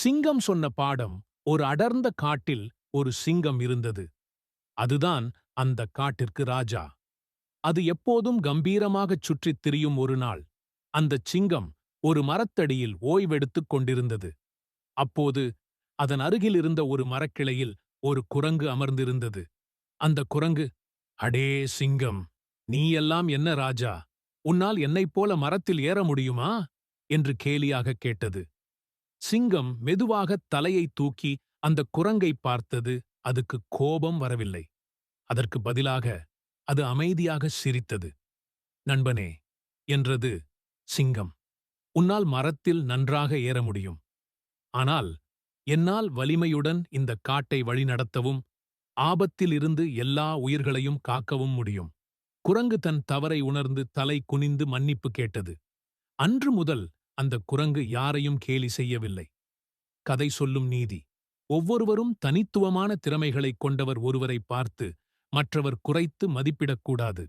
சிங்கம் சொன்ன பாடம் ஒரு அடர்ந்த காட்டில் ஒரு சிங்கம் இருந்தது. அதுதான் அந்த காட்டிற்கு ராஜா. அது எப்போதும் கம்பீரமாகச் சுற்றித் திரியும் ஒரு நாள். அந்தச் சிங்கம் ஒரு மரத்தடியில் ஓய்வெடுத்துக் கொண்டிருந்தது. அப்போது அதன் அருகில் இருந்த ஒரு மரக்கிளையில் ஒரு குரங்கு அமர்ந்திருந்தது. அந்த குரங்கு அடே சிங்கம் நீ எல்லாம் என்ன ராஜா? உன்னால் என்னைப் போல மரத்தில் ஏற முடியுமா? என்று கேலியாகக் கேட்டது. சிங்கம் மெதுவாகத் தலையைத் தூக்கி அந்த குரங்கை பார்த்தது அதுக்கு கோபம் வரவில்லை. அதற்கு பதிலாக அது அமைதியாக சிரித்தது. நண்பனே என்றது சிங்கம் உன்னால் மரத்தில் நன்றாக ஏற முடியும். ஆனால் என்னால் வலிமையுடன் இந்த காட்டை வழிநடத்தவும் ஆபத்திலிருந்து எல்லா உயிர்களையும் காக்கவும் முடியும். குரங்கு தன் தவறை உணர்ந்து தலை குனிந்து மன்னிப்பு கேட்டது. அன்று முதல் அந்த குரங்கு யாரையும் கேலி செய்யவில்லை. கதை சொல்லும் நீதி. ஒவ்வொருவரும் தனித்துவமான திறமைகளைக் கொண்டவர் ஒருவரை பார்த்து மற்றவர் குறைத்து மதிப்பிடக்கூடாது.